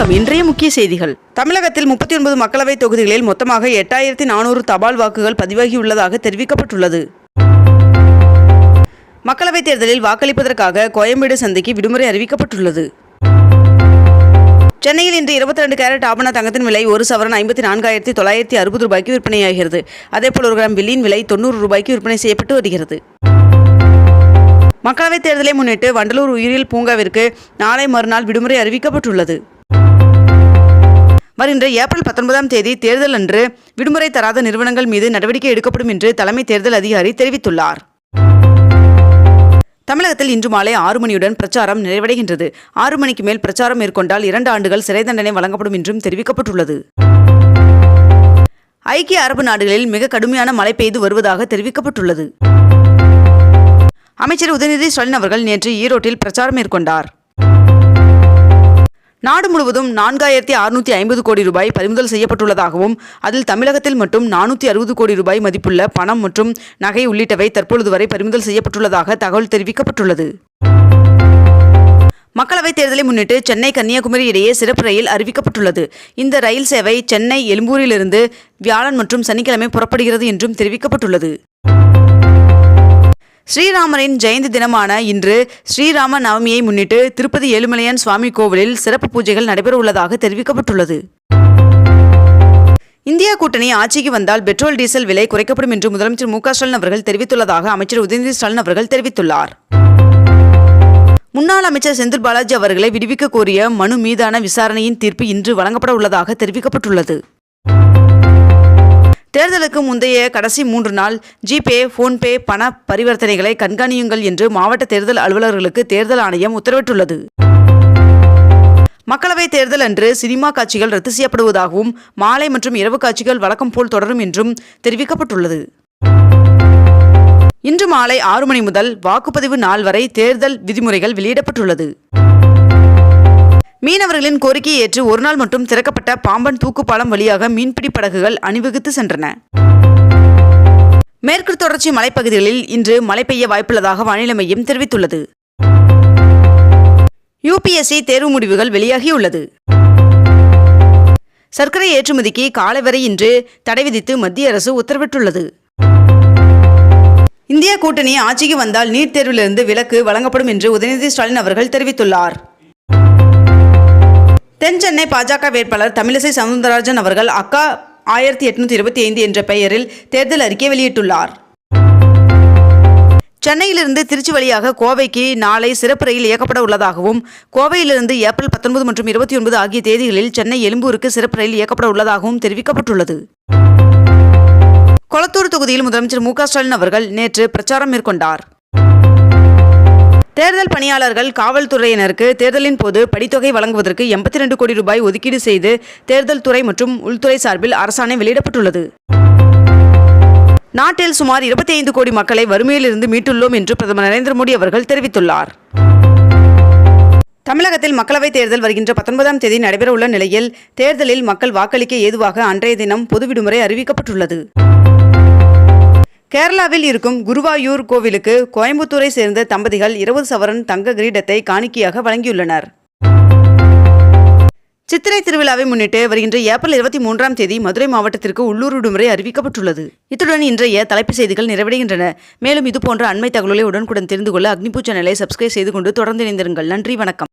வணக்கம். இன்றைய முக்கிய செய்திகள். தமிழகத்தில் முப்பத்தி ஒன்பது மக்களவைத் தொகுதிகளில் மொத்தமாக எட்டாயிரத்தி நானூறு தபால் வாக்குகள் பதிவாகியுள்ளதாக தெரிவிக்கப்பட்டுள்ளது. மக்களவைத் தேர்தலில் வாக்களிப்பதற்காக கோயம்பேடு சந்தைக்கு விடுமுறை அறிவிக்கப்பட்டுள்ளது. சென்னையில் இன்று இருபத்தி ரெண்டு கேரட் ஆபண தங்கத்தின் விலை ஒரு சவரன் ஐம்பத்தி நான்காயிரத்தி தொள்ளாயிரத்தி அறுபது ரூபாய்க்கு விற்பனையாகிறது. அதேபோல் ஒரு கிராம் வெள்ளியின் விலை தொண்ணூறு ரூபாய்க்கு விற்பனை செய்யப்பட்டு வருகிறது. மக்களவைத் தேர்தலை முன்னிட்டு வண்டலூர் உயிரியல் பூங்காவிற்கு நாளை மறுநாள் விடுமுறை அறிவிக்கப்பட்டுள்ளது. வருகின்ற ஏப்ரல் பத்தொன்பதாம் தேதி தேர்தல் அன்று விடுமுறை தராத நிறுவனங்கள் மீது நடவடிக்கை எடுக்கப்படும் என்று தலைமை தேர்தல் அதிகாரி தெரிவித்துள்ளார். தமிழகத்தில் இன்று மாலை ஆறு மணியுடன் பிரச்சாரம் நிறைவடைகின்றது. ஆறு மணிக்கு மேல் பிரச்சாரம் மேற்கொண்டால் இரண்டு ஆண்டுகள் சிறை தண்டனை வழங்கப்படும் என்றும் தெரிவிக்கப்பட்டுள்ளது. ஐக்கிய அரபு நாடுகளில் மிக கடுமையான மழை பெய்து வருவதாக தெரிவிக்கப்பட்டுள்ளது. அமைச்சர் உதயநிதி ஸ்டாலின் அவர்கள் நேற்று ஈரோட்டில் பிரச்சாரம் மேற்கொண்டார். நாடு முழுவதும் நான்காயிரத்தி அறுநூத்தி ஐம்பது கோடி ரூபாய் பறிமுதல் செய்யப்பட்டுள்ளதாகவும் அதில் தமிழகத்தில் மட்டும் நானூற்றி அறுபது கோடி ரூபாய் மதிப்புள்ள பணம் மற்றும் நகை உள்ளிட்டவை தற்பொழுது வரை பறிமுதல் செய்யப்பட்டுள்ளதாக தகவல் தெரிவிக்கப்பட்டுள்ளது. மக்களவைத் தேர்தலை முன்னிட்டு சென்னை கன்னியாகுமரி இடையே சிறப்பு ரயில் அறிவிக்கப்பட்டுள்ளது. இந்த ரயில் சேவை சென்னை எழும்பூரிலிருந்து வியாழன் மற்றும் சனிக்கிழமை புறப்படுகிறது என்றும் தெரிவிக்கப்பட்டுள்ளது. ஸ்ரீராமரின் ஜெயந்தி தினமான இன்று ஸ்ரீராம நவமியை முன்னிட்டு திருப்பதி ஏழுமலையான் சுவாமி கோவிலில் சிறப்பு பூஜைகள் நடைபெற உள்ளதாக தெரிவிக்கப்பட்டுள்ளது. இந்தியா கூட்டணி ஆட்சிக்கு வந்தால் பெட்ரோல் டீசல் விலை குறைக்கப்படும் என்று முதலமைச்சர் மு ஸ்டாலின் அவர்கள் தெரிவித்துள்ளதாக அமைச்சர் உதயநிதி ஸ்டாலின் அவர்கள் தெரிவித்துள்ளார். முன்னாள் அமைச்சர் செந்தில் பாலாஜி அவர்களை விடுவிக்க கோரிய மனு மீதான விசாரணையின் தீர்ப்பு இன்று வழங்கப்பட உள்ளதாக தெரிவிக்கப்பட்டுள்ளது. தேர்தலுக்கு முந்தைய கடைசி மூன்று நாள் ஜிபே போன்பே பண பரிவர்த்தனைகளை கண்காணியுங்கள் என்று மாவட்ட தேர்தல் அலுவலர்களுக்கு தேர்தல் ஆணையம் உத்தரவிட்டுள்ளது. மக்களவைத் தேர்தல் அன்று சினிமா காட்சிகள் ரத்து செய்யப்படுவதாகவும் மாலை மற்றும் இரவு காட்சிகள் வழக்கம் போல் தொடரும் என்றும் தெரிவிக்கப்பட்டுள்ளது. இன்று மாலை ஆறு மணி முதல் வாக்குப்பதிவு நாள் வரை தேர்தல் விதிமுறைகள் வெளியிடப்பட்டுள்ளது. மீனவர்களின் கோரிக்கையை ஏற்று ஒருநாள் மட்டும் திறக்கப்பட்ட பாம்பன் தூக்குப்பாலம் வழியாக மீன்பிடி படகுகள் அணிவகுத்து சென்றன. மேற்கு தொடர்ச்சி மலைப்பகுதிகளில் இன்று மழை பெய்ய வாய்ப்புள்ளதாக வானிலை மையம் தெரிவித்துள்ளது. யுபிஎஸ்சி தேர்வு முடிவுகள் வெளியாகியுள்ளது. சர்க்கரை ஏற்றுமதிக்கு காலை வரை இன்று தடை விதித்து மத்திய அரசு உத்தரவிட்டுள்ளது. இந்தியா கூட்டணி ஆட்சிக்கு வந்தால் நீட் தேர்விலிருந்து விலக்கு வழங்கப்படும் என்று உதயநிதி ஸ்டாலின் அவர்கள் தெரிவித்துள்ளார். தென்சென்னை பாஜக வேட்பாளர் தமிழிசை சவுந்தரராஜன் அவர்கள் அக்கா ஆயிரத்தி எட்நூத்தி இருபத்தி ஐந்து என்ற பெயரில் தேர்தல் அறிக்கை வெளியிட்டுள்ளார். சென்னையிலிருந்து திருச்சி வழியாக கோவைக்கு நாளை சிறப்பு ரயில் இயக்கப்பட உள்ளதாகவும் கோவையிலிருந்து ஏப்ரல் பத்தொன்பது மற்றும் இருபத்தி ஒன்பது ஆகிய தேதிகளில் சென்னை எழும்பூருக்கு சிறப்பு ரயில் இயக்கப்பட உள்ளதாகவும் தெரிவிக்கப்பட்டுள்ளது. கொளத்தூர் தொகுதியில் முதலமைச்சர் மு க ஸ்டாலின் அவர்கள் நேற்று பிரச்சாரம் மேற்கொண்டார். தேர்தல் பணியாளர்கள் காவல்துறையினருக்கு தேர்தலின் போது படித்தொகை வழங்குவதற்கு எண்பத்தி ரெண்டு கோடி ரூபாய் ஒதுக்கீடு செய்து தேர்தல் துறை மற்றும் உள்துறை சார்பில் அரசாணை வெளியிடப்பட்டுள்ளது. நாட்டில் சுமார் இருபத்தி ஐந்து கோடி மக்களை வறுமையிலிருந்து மீட்டுள்ளோம் என்று பிரதமர் நரேந்திர மோடி அவர்கள் தெரிவித்துள்ளார். தமிழகத்தில் மக்களவைத் தேர்தல் வருகின்ற பத்தொன்பதாம் தேதி நடைபெறவுள்ள நிலையில் தேர்தலில் மக்கள் வாக்களிக்க ஏதுவாக அன்றைய தினம் பொது விடுமுறை அறிவிக்கப்பட்டுள்ளது. கேரளாவில் இருக்கும் குருவாயூர் கோவிலுக்கு கோயம்புத்தூரை சேர்ந்த தம்பதிகள் இருபது சவரன் தங்க கிரீடத்தை காணிக்கையாக வழங்கியுள்ளனர். சித்திரை திருவிழாவை முன்னிட்டு வருகின்ற ஏப்ரல் இருபத்தி மூன்றாம் தேதி மதுரை மாவட்டத்திற்கு உள்ளூர் விடுமுறை அறிவிக்கப்பட்டுள்ளது. இத்துடன் இன்றைய தலைப்புச் செய்திகள் நிறைவடைகின்றன. மேலும் இதுபோன்ற அண்மை தகவலை உடனுக்குடன் தெரிந்து கொள்ள அக்னிபூ சேனலை சப்ஸ்கிரைப் செய்து கொண்டு தொடர்ந்து இணைந்திருங்கள். நன்றி வணக்கம்.